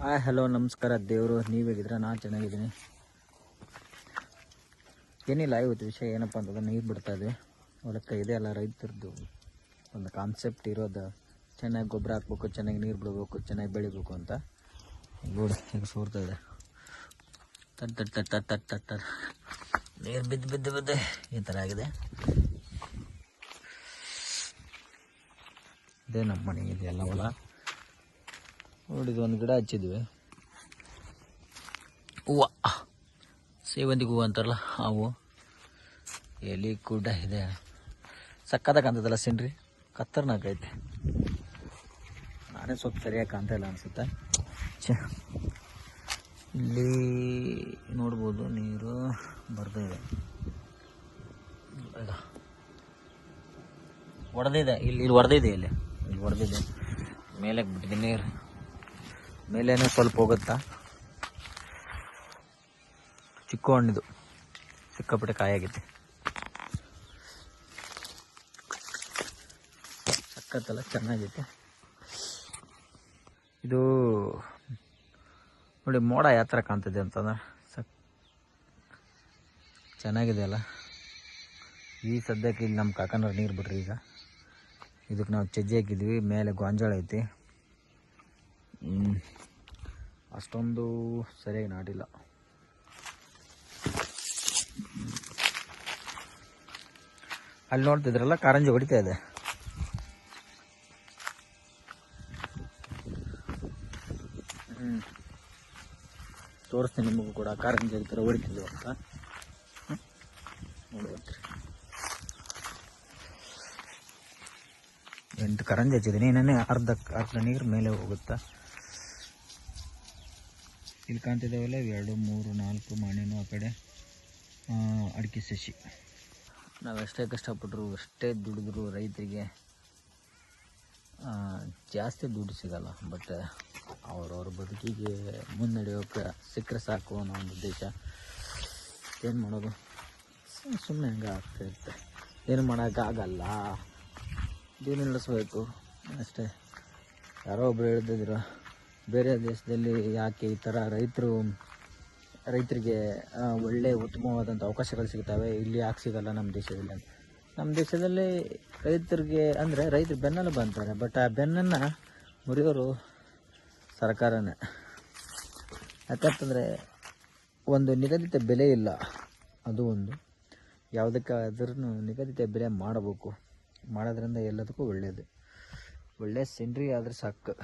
Hi, hello, ನಮಸ್ಕಾರ ದೇವರು. ನೀವು ಹೇಗಿದ್ರೆ ನಾನು ಚೆನ್ನಾಗಿದ್ದೀನಿ. ಏನಿಲ್ಲ, ಇವತ್ತು ವಿಷಯ ಏನಪ್ಪ ಅಂತಂದ್ರೆ ನೀರು ಬಿಡ್ತಾ ಇದೆ. ಹೊಲಕ್ಕೆ ಇದೆ ಅಲ್ಲ, ರೈತರದ್ದು ಒಂದು ಕಾನ್ಸೆಪ್ಟ್ ಇರೋದು. ಚೆನ್ನಾಗಿ ಗೊಬ್ಬರ ಹಾಕ್ಬೇಕು, ಚೆನ್ನಾಗಿ ನೀರು ಬಿಡಬೇಕು, ಚೆನ್ನಾಗಿ ಬೆಳಿಬೇಕು ಅಂತ. ನೋಡಿ ಈಗ ಸೋರ್ತಾ ಇದೆ. ತಟ್ ತಟ್ ತಟ್ ತಟ್ ತಟ್ ತಟ್ ನೀರು ಬಿದ್ದು ಬಿದ್ದು ಬಿದ್ದು. ಈ ಥರ ಆಗಿದೆ. ಇದೇ ನಮ್ಮ ಮನೆ, ಇದೆಯಲ್ಲ ಹೊಲ. ನೋಡಿದ್ದು ಒಂದು ಗಿಡ ಹಚ್ಚಿದ್ವಿ. ಹೂವು. ಸೇವಂತಿಗೆ ಹೂವು ಅಂತಾರಲ್ಲ, ಹೂವು. ಎಲೆ ಕೂಡ ಇದೆ. ಸಕ್ಕದಾಗ ಕಾಣ್ತದಲ್ಲ ಸಿನ್ರಿ. ಕತ್ತರ್ನಾಕೈತೆ ನಾನೇ ಸ್ವಲ್ಪ ಸರಿಯಾಗಿ ಕಾಣ್ತಾ ಇಲ್ಲ ಅನಿಸುತ್ತೆ. ಇಲ್ಲಿ ನೋಡ್ಬೋದು, ನೀರು ಬರ್ದಿದೆ ಇದೆ. ಈಗ ಹೊಡೆದಿದೆ ಇಲ್ಲಿ ಇಲ್ಲಿ ಒಡೆದಿದೆ, ಇಲ್ಲಿ. ಇಲ್ಲಿ ಒಡೆದಿದೆ. ಮೇಲೆ ಬಿಟ್ಟಿದೆ ನೀರು. ಮೇಲೇನೆ ಸ್ವಲ್ಪ ಹೋಗುತ್ತಾ? ಚಿಕ್ಕ ಹಣ್ಣಿದು. ಸಿಕ್ಕಾಪಟ್ಟೆ ಕಾಯಾಗಿದೆ ಸಕ್ಕತ್ತಲ್ಲ ಚೆನ್ನಾಗಿದೆ ಇದು ನೋಡಿ ಮೋಡ ಯಾವ ಥರ ಕಾಣ್ತಿದೆ ಅಂತಂದ್ರೆ ಸಕ್ ಚೆನ್ನಾಗಿದೆ ಅಲ್ಲ. ಈ ಸದ್ಯಕ್ಕೆ ಇಲ್ಲಿ ನಮ್ಮ ಕಾಕನವ್ರು ನೀರು ಬಿಡ್ರಿ ಈಗ. ಇದಕ್ಕೆ ನಾವು ಚಜ್ಜಿ ಹಾಕಿದ್ವಿ ಮೇಲೆ ಗೊಂಜಾಳ ಐತಿ. ಅಷ್ಟೊಂದು ಸರಿಯಾಗಿ ನಾಡಿಲ್ಲ ಅಲ್ಲಿ ನೋಡ್ತಿದ್ರಲ್ಲ, ಕಾರಂಜಿ ಹೊಡಿತಾ ಇದೆ. ತೋರಿಸ್ತೀನಿ ನಿಮಗೂ ಕೂಡ, ಕಾರಂಜಿ ಈ ಥರ ಅಂತ. ಎಂಟು ಕರಂಜಿ ಹಚ್ಚಿದ್ದೀನಿ ಇನ್ನೇ ಅರ್ಧ ಅರ್ಧ ನೀರು ಮೇಲೆ ಹೋಗುತ್ತಾ? ಇಲ್ಲಿ ಕಾಣ್ತಿದ್ದಾವಲ್ಲ ಎರಡು, ಮೂರು, ನಾಲ್ಕು ಮಣ್ಣಿನ ಆ ಕಡೆ ಅಡಿಕೆ ಸಸಿ. ನಾವು ಎಷ್ಟೇ ಕಷ್ಟಪಟ್ಟರು ಎಷ್ಟೇ ದುಡಿದ್ರು ರೈತರಿಗೆ ಜಾಸ್ತಿ ದುಡ್ಡು ಸಿಗಲ್ಲ. ಬಟ್ ಅವ್ರವ್ರ ಬದುಕಿಗೆ ಮುನ್ನಡೆಯೋಕೆ ಸಿಕ್ಕರೆ ಸಾಕು ಅನ್ನೋ ಒಂದು ಉದ್ದೇಶ. ಏನು ಮಾಡೋದು? ಸುಮ್ಮನೆ ಹಂಗೆ ಆಗ್ತಾ ಇರುತ್ತೆ. ಏನು ಮಾಡೋಕ್ಕಾಗಲ್ಲ ಜೀವನ ನಡೆಸ್ಬೇಕು ಅಷ್ಟೇ. ಯಾರೋ ಒಬ್ರು ಹೇಳ್ತಿದ್ರು ಬೇರೆ ದೇಶದಲ್ಲಿ ಯಾಕೆ ಈ ಥರ ರೈತರು, ರೈತರಿಗೆ ಒಳ್ಳೆಯ ಒಳ್ಳೆ ಉತ್ತಮವಾದಂಥ ಅವಕಾಶಗಳು ಸಿಗ್ತವೆ, ಇಲ್ಲಿ ಯಾಕೆ ಸಿಗಲ್ಲ ನಮ್ಮ ದೇಶದಲ್ಲಿ ನಮ್ಮ ದೇಶದಲ್ಲಿ ರೈತರಿಗೆ ಅಂದರೆ ರೈತರು ಬೆನ್ನೆಲುಬು ಬಂತಾರೆ ಬಟ್ ಆ ಬೆನ್ನನ್ನು ಮುರಿಯೋರು ಸರ್ಕಾರನೇ. ಯಾಕಂತಂದರೆ ಒಂದು ನಿಗದಿತ ಬೆಲೆ ಇಲ್ಲ, ಅದು ಒಂದು. ಯಾವುದಕ್ಕಾದ್ರೂ ನಿಗದಿತ ಬೆಲೆ ಮಾಡಬೇಕು. ಮಾಡೋದ್ರಿಂದ ಎಲ್ಲದಕ್ಕೂ ಒಳ್ಳೆಯದು ಒಳ್ಳೆಯ ಸಿನ್ರಿ ಆದರೆ ಸಾಕು.